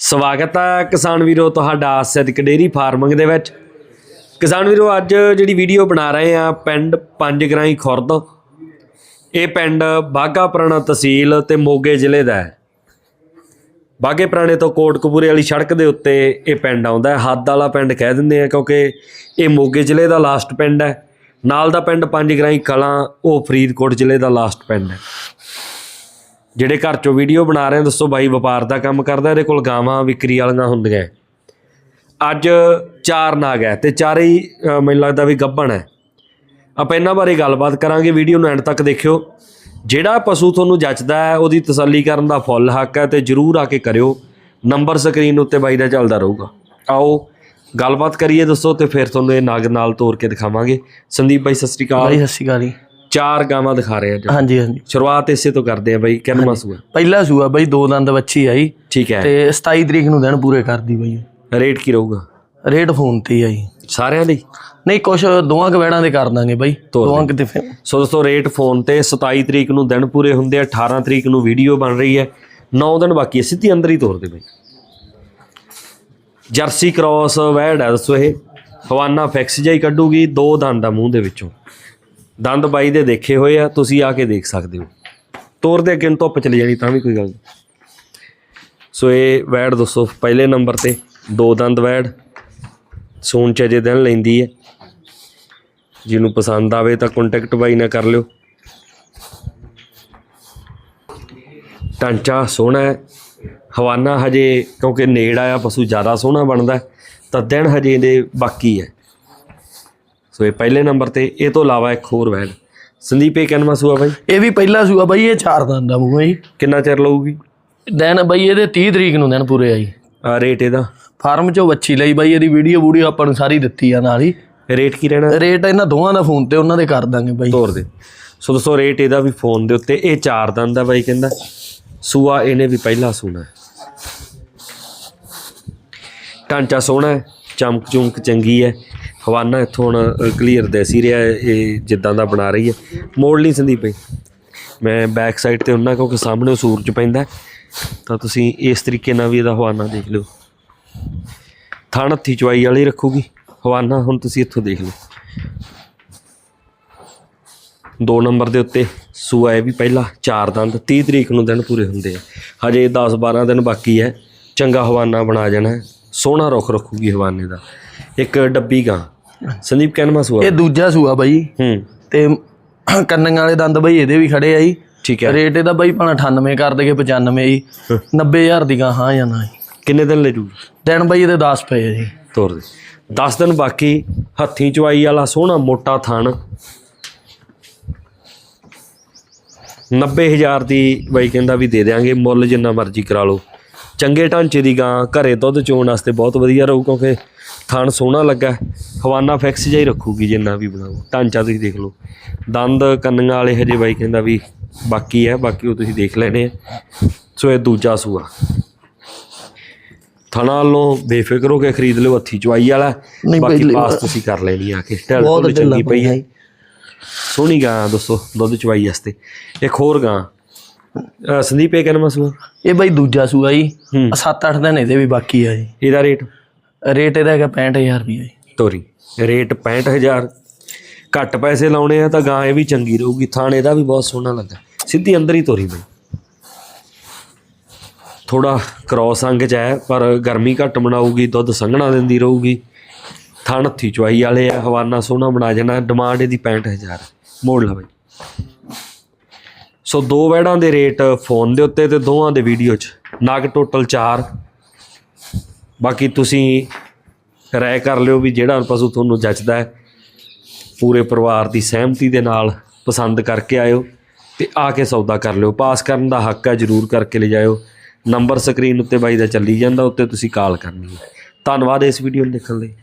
ਸਵਾਗਤ ਹੈ ਕਿਸਾਨ ਵੀਰੋ, ਤੁਹਾਡਾ ਸਿੱਧਕ ਡੇਰੀ ਫਾਰਮਿੰਗ ਦੇ ਵਿੱਚ। ਕਿਸਾਨ ਵੀਰੋ, ਅੱਜ ਜਿਹੜੀ ਵੀਡੀਓ ਬਣਾ ਰਹੇ ਆ, ਪਿੰਡ ਪੰਜ ਗਰਾਈ ਖੁਰਦ। ਇਹ ਪਿੰਡ ਬਾਗਾ ਪੁਰਾਣਾ ਤਹਿਸੀਲ ਤੇ ਮੋਗੇ ਜ਼ਿਲ੍ਹੇ ਦਾ ਹੈ। ਬਾਗੇ ਪੁਰਾਣੇ ਤੋਂ ਕੋਟਕਪੂਰੇ ਵਾਲੀ ਸੜਕ ਦੇ ਉੱਤੇ ਇਹ ਪਿੰਡ ਆਉਂਦਾ ਹੈ। ਹੱਦ ਵਾਲਾ ਪਿੰਡ ਕਹਿ ਦਿੰਦੇ ਆ, ਕਿਉਂਕਿ ਇਹ ਮੋਗੇ ਜ਼ਿਲ੍ਹੇ ਦਾ ਲਾਸਟ ਪਿੰਡ ਹੈ। ਨਾਲ ਦਾ ਪਿੰਡ ਪੰਜ ਗਰਾਈ ਕਲਾਂ, ਉਹ ਫਰੀਦਕੋਟ ਜ਼ਿਲ੍ਹੇ ਦਾ ਲਾਸਟ ਪਿੰਡ ਹੈ। ਜਿਹੜੇ ਘਰ ਚੋਂ ਵੀਡੀਓ ਬਣਾ ਰਹੇ ਦੱਸੋ ਬਾਈ, ਵਪਾਰ ਦਾ ਕੰਮ ਕਰਦਾ, ਇਹਦੇ ਕੋਲ ਗਾਵਾਂ, ਵਿਕਰੀ ਵਾਲੀਆਂ ਹੁੰਦੀਆਂ ਅੱਜ ਚਾਰ ਨਾਗ ਹੈ ਤੇ ਚਾਰੇ ਹੀ ਮੈਨੂੰ ਲੱਗਦਾ ਵੀ ਗੱਭਣ ਹੈ। ਆਪਾਂ ਇਹਨਾਂ ਬਾਰੇ ਗੱਲਬਾਤ ਕਰਾਂਗੇ ਵੀਡੀਓ ਨੂੰ ਐਂਡ ਤੱਕ ਦੇਖਿਓ। ਜਿਹੜਾ ਪਸ਼ੂ ਤੁਹਾਨੂੰ ਜੱਚਦਾ ਹੈ, ਉਹਦੀ ਤਸੱਲੀ ਕਰਨ ਦਾ ਫੁੱਲ ਹੱਕ ਹੈ ਤੇ ਜਰੂਰ ਆ ਕੇ ਕਰਿਓ। ਨੰਬਰ ਸਕਰੀਨ ਉੱਤੇ ਬਾਈ ਦਾ ਚੱਲਦਾ ਰਹੂਗਾ। ਆਓ, ਗੱਲਬਾਤ ਕਰੀਏ, ਦੱਸੋ ਤੇ ਫਿਰ ਤੁਹਾਨੂੰ ਇਹ ਨਾਗ ਨਾਲ ਤੋੜ ਕੇ ਦਿਖਾਵਾਂਗੇ। ਸੰਦੀਪ ਬਾਈ, ਸਤਿ ਸ੍ਰੀ ਬਾਈ ਅਕਾਲ ਸਤਿ ਸ਼੍ਰੀ ਅਕਾਲ ਜੀ। ਚਾਰ ਗਾਵਾਂ ਦਿਖਾ ਰਹੇ ਆ ਅੱਜ ਹਾਂਜੀ ਹਾਂਜੀ। ਸ਼ੁਰੂਆਤ ਇਸੇ ਤੋਂ ਕਰਦੇ ਆ ਬਾਈ ਕਿੰਨਾ ਸੂਆ? ਪਹਿਲਾ ਸੂਆ ਬਾਈ ਦੋ ਦੰਦ ਵੱਛੀ ਆਈ। ਠੀਕ ਹੈ। ਤੇ 27 ਤਰੀਕ ਨੂੰ ਦਿਨ ਪੂਰੇ ਕਰਦੀ ਬਾਈ। ਰੇਟ ਕੀ ਰਹੂਗਾ? ਰੇਟ ਫੋਨ ਤੇ ਆਈ ਸਾਰਿਆਂ ਦੀ ਨਹੀਂ ਕੁਛ ਦੋਵਾਂ ਕਵੈੜਾਂ ਦੇ ਕਰ ਦਾਂਗੇ ਬਾਈ। ਦੋਵਾਂ ਕਿਤੇ ਫਿਰ। ਸੋ ਦੋਸਤੋ ਰੇਟ ਫੋਨ ਤੇ 27 ਤਰੀਕ ਨੂੰ ਦਿਨ ਪੂਰੇ ਹੁੰਦੇ ਆ 18 ਤਰੀਕ ਨੂੰ ਵੀਡੀਓ ਬਣ ਰਹੀ ਹੈ। 9 ਦਿਨ ਬਾਕੀ ਹੈ ਸਿੱਧੀ ਅੰਦਰ ਹੀ ਤੋਰ ਦੇ ਬਈ। ਜਰਸੀ ਕ੍ਰਾਸ ਵੈੜ ਹੈ ਦੱਸੋ ਇਹ। ਹਵਾਨਾ ਫਿਕਸ ਹੀ ਕੱਢੂਗੀ ਦੋ ਦੰਦ ਆ ਮੂੰਹ ਦੇ ਵਿੱਚੋਂ। ਦੰਦ ਬਾਈ ਦੇ ਦੇਖੇ ਹੋਏ ਆ, ਤੁਸੀਂ ਆ ਕੇ ਦੇਖ ਸਕਦੇ ਹੋ। ਤੋਰ ਦੇ ਅੱਗੇ ਨੂੰ ਧੁੱਪ ਚਲੀ ਜਾਣੀ, ਤਾਂ ਵੀ ਕੋਈ ਗੱਲ ਨਹੀਂ। ਸੋ ਇਹ ਵੈੜ ਦੱਸੋ, ਪਹਿਲੇ ਨੰਬਰ ਤੇ ਦੋ ਦੰਦ ਵੈੜ, ਸੂਣ ਚ ਅਜੇ ਦਿਨ ਲੈਂਦੀ ਹੈ। ਜਿਹਨੂੰ ਪਸੰਦ ਆਵੇ ਤਾਂ ਕੰਟੈਕਟ ਬਾਈ ਨਾਲ ਕਰ ਲਿਓ। ਟਾਂਚਾ ਸੋਹਣਾ ਹੈ। ਹਵਾਨਾ ਹਜੇ, ਕਿਉਂਕਿ ਨੇੜ ਆਇਆ, ਪਸ਼ੂ ਜ਼ਿਆਦਾ ਸੋਹਣਾ ਬਣਦਾ ਤਾਂ ਦਿਨ ਹਜੇ ਇਹਦੇ ਬਾਕੀ ਹੈ। ਸੋ ਇਹ ਪਹਿਲੇ ਨੰਬਰ ਤੇ ਇਹ ਤੋਂ ਇਲਾਵਾ ਇੱਕ ਹੋਰ ਵੈਨ ਸੰਦੀਪ ਇਹ ਕਿੰਨਵਾਂ ਸੂਆ ਬਾਈ? ਇਹ ਵੀ ਪਹਿਲਾ ਸੂਆ ਬਾਈ ਇਹ ਚਾਰ ਦੰਦ ਦਾ ਮੂੰਹ ਹੈ ਜੀ। ਕਿੰਨਾ ਚਿਰ ਲਊਗੀ? ਦਿਨ ਬਾਈ ਇਹਦੇ 30 ਤਰੀਕ ਨੂੰ ਦਿਨ ਪੂਰੇ ਆਈ ਆ ਰੇਟ ਇਹਦਾ? ਫਾਰਮ ਚੋਂ ਵੱਛੀ ਲਈ ਬਾਈ ਇਹਦੀ ਵੀਡੀਓ ਵੀਡੀਓ ਆਪਾਂ ਨੂੰ ਸਾਰੀ ਦਿੱਤੀ ਆ ਨਾਲ ਹੀ। ਰੇਟ ਕੀ ਰਹਿਣਾ? ਰੇਟ ਇਹਨਾਂ ਦੋਵਾਂ ਦਾ ਫੋਨ ਤੇ ਉਹਨਾਂ ਦੇ ਕਰ ਦਾਂਗੇ ਬਾਈ। ਤੋਰ ਦੇ। ਸੋ ਦੋਸਤੋ ਰੇਟ ਇਹਦਾ ਵੀ ਫੋਨ ਦੇ ਉੱਤੇ ਇਹ ਚਾਰ ਦੰਦ ਦਾ ਬਾਈ ਕਹਿੰਦਾ। ਸੂਆ ਇਹਨੇ ਵੀ ਪਹਿਲਾ ਸੂਣਾ। ਢਾਂਚਾ ਸੋਹਣਾ ਚਮਕ ਚੁਮਕ ਚੰਗੀ ਹੈ। ਹਵਾਨਾ ਇੱਥੋਂ ਹੁਣ ਕਲੀਅਰ ਦਿਸ ਰਿਹਾ ਇਹ ਜਿੱਦਾਂ ਦਾ ਬਣਾ ਰਹੀ ਹੈ। ਮੋੜ ਲਈ ਸੰਦੀਪ ਭਾਈ ਮੈਂ ਬੈਕ ਸਾਈਡ ਤੇ ਹੁੰਨਾ, ਕਿਉਂਕਿ ਸਾਹਮਣੇ ਉਹ ਸੂਰਜ ਪੈਂਦਾ ਤਾਂ ਤੁਸੀਂ ਇਸ ਤਰੀਕੇ ਨਾਲ ਵੀ ਇਹਦਾ ਹਵਾਨਾ ਦੇਖ ਲਿਓ। ਥਣ ਹੱਥੀ ਚਵਾਈ ਵਾਲੀ ਰੱਖੂਗੀ। ਹਵਾਨਾ ਹੁਣ ਤੁਸੀਂ ਇੱਥੋਂ ਦੇਖ ਲਓ। ਦੋ ਨੰਬਰ ਦੇ ਉੱਤੇ ਸੂਆ ਇਹ ਵੀ ਪਹਿਲਾ, ਚਾਰ ਦੰਦ 30 ਤਰੀਕ ਨੂੰ ਦਿਨ ਪੂਰੇ ਹੁੰਦੇ ਆ। ਹਜੇ 10 12 ਦਿਨ ਬਾਕੀ ਹੈ। ਚੰਗਾ ਹਵਾਨਾ ਬਣਾ ਜਾਣਾ ਸੋਹਣਾ ਰੁੱਖ ਰੱਖੂਗੀ ਹਵਾਨੇ ਦਾ। ਇੱਕ ਡੱਬੀ ਗਾਂ। ਸੰਦੀਪ ਕੈਨਮਾ ਸੂਆ ਇਹ ਦੂਜਾ ਸੂਆ ਬਾਈ। ਹੂੰ। ਤੇ ਕੰਨਾਂ ਵਾਲੇ ਦੰਦ ਬਾਈ ਇਹਦੇ ਵੀ ਖੜੇ ਆ ਜੀ। ਠੀਕ ਹੈ। ਰੇਟ ਇਹਦਾ ਬਾਈ ਭਾਣਾ 98 ਕਰ ਦੇਗੇ 95 ਜੀ। 90000 ਦੀ ਗਾਂ ਹਾਂ ਜਾਂ ਨਾ ਜੀ। ਕਿੰਨੇ ਦਿਨ ਲੈ ਜੂ ਦਿਨ ਬਾਈ ਇਹਦੇ 10 ਪਏ ਆ ਜੀ। ਤੋਰ ਦੇ। 10 ਦਿਨ ਬਾਕੀ ਹੱਥੀਂ ਚਵਾਈ ਵਾਲਾ ਸੋਹਣਾ ਮੋਟਾ ਥਣ। 90000 ਦੀ ਬਾਈ ਕਹਿੰਦਾ ਵੀ ਦੇ ਦੇਾਂਗੇ ਮੁੱਲ ਜਿੰਨਾ ਮਰਜ਼ੀ ਕਰਾ ਲਓ। ਚੰਗੇ ਢਾਂਚੇ ਦੀ ਗਾਂ ਘਰੇ ਦੁੱਧ ਚੋਣ ਵਾਸਤੇ ਬਹੁਤ ਵਧੀਆ ਰਹੂ ਕਿਉਂਕਿ ਥਣ ਸੋਹਣਾ ਲੱਗਾ ਹੈ। ਹਵਾਨਾ ਫਿਕਸ ਜਿਹਾ ਹੀ ਰੱਖੂਗੀ ਜਿੰਨਾ ਵੀ ਬਣਾਓ। ਢਾਂਚਾ ਤੁਸੀਂ ਦੇਖ ਲਓ। ਦੰਦ ਕੰਨੀਆਂ ਵਾਲੇ ਹਜੇ ਬਾਈ ਕਹਿੰਦਾ ਵੀ ਬਾਕੀ ਹੈ ਬਾਕੀ ਉਹ ਤੁਸੀਂ ਦੇਖ ਲੈਣੇ ਆ। ਸੋ ਇਹ ਦੂਜਾ ਸੂਆ। ਥਣਾ ਵੱਲੋਂ ਬੇਫਿਕਰ ਹੋ ਕੇ ਖਰੀਦ ਲਿਓ ਹੱਥੀ ਚਵਾਈ ਵਾਲਾ। ਬਾਕੀ ਪਾਸ ਤੁਸੀਂ ਕਰ ਲੈਣੀ ਆ ਕੇ। ਢਲ ਚੰਗੀ ਪਈ ਹੈ। ਸੋਹਣੀ ਗਾਂ ਦੋਸਤੋ ਦੁੱਧ ਚਵਾਈ ਵਾਸਤੇ। ਇੱਕ ਹੋਰ ਗਾਂ। ਅਹ ਸੰਦੀਪ ਇਹ ਕਹਿੰਦਾ ਮਸੂਆ ਇਹ ਬਾਈ ਦੂਜਾ ਸੂਆ ਜੀ। ਹੂੰ। 7-8 ਦਿਨ ਇਹਦੇ ਵੀ ਬਾਕੀ ਆ ਜੀ। ਇਹਦਾ ਰੇਟ? ਰੇਟ ਇਹਦਾ ਹੈਗਾ 65000 ਰੁਪਏ ਜੀ। ਤੋਰੀ। ਰੇਟ 65000 ਘੱਟ ਪੈਸੇ ਲਾਉਣੇ ਆ ਤਾਂ ਗਾਂ ਇਹ ਵੀ ਚੰਗੀ ਰਹੂਗੀ। ਥਾਣੇ ਦਾ ਵੀ ਬਹੁਤ ਸੋਹਣਾ ਲੱਗਾ ਸਿੱਧੀ ਅੰਦਰ ਹੀ ਤੋਰੀ ਬਈ। ਥੋੜਾ ਕ੍ਰੋਸ ਅੰਗ ਚ ਹੈ ਪਰ ਗਰਮੀ ਘੱਟ ਬਣਾਊਗੀ ਦੁੱਧ ਸੰਘਣਾ ਦਿੰਦੀ ਰਹੂਗੀ। ਥਣ ਹੱਥੀ ਚਵਾਈ ਵਾਲੇ ਆ ਹਵਾਨਾ ਸੋਹਣਾ ਬਣਾ ਜਾਣਾ। ਡਿਮਾਂਡ ਇਹਦੀ 65000 ਮੋੜ ਲਾ ਬਈ। ਸੋ ਦੋ ਵੈੜਾਂ ਦੇ ਰੇਟ ਫੋਨ ਦੇ ਉੱਤੇ ਤੇ ਦੋਵਾਂ ਦੇ ਵੀਡੀਓ 'ਚ। ਨਗ ਟੋਟਲ 4 ਬਾਕੀ ਤੁਸੀਂ ਰਾਏ ਕਰ ਲਿਓ ਵੀ ਜਿਹੜਾ ਪਸ਼ੂ ਤੁਹਾਨੂੰ ਜੱਚਦਾ ਹੈ, ਪੂਰੇ ਪਰਿਵਾਰ ਦੀ ਸਹਿਮਤੀ ਦੇ ਨਾਲ ਪਸੰਦ ਕਰਕੇ ਆਇਓ ਤੇ ਆ ਕੇ ਸੌਦਾ ਕਰ ਲਿਓ। ਪਾਸ ਕਰਨ ਦਾ ਹੱਕ ਹੈ, ਜਰੂਰ ਕਰਕੇ ਲਿਜਾਇਓ ਨੰਬਰ ਸਕਰੀਨ ਉੱਤੇ ਬਾਈ ਦਾ ਚੱਲੀ ਜਾਂਦਾ, ਉੱਤੇ ਤੁਸੀਂ ਕਾਲ ਕਰਨੀ ਹੈ। ਧੰਨਵਾਦ ਇਸ ਵੀਡੀਓ ਨੂੰ ਦੇਖਣ ਲਈ।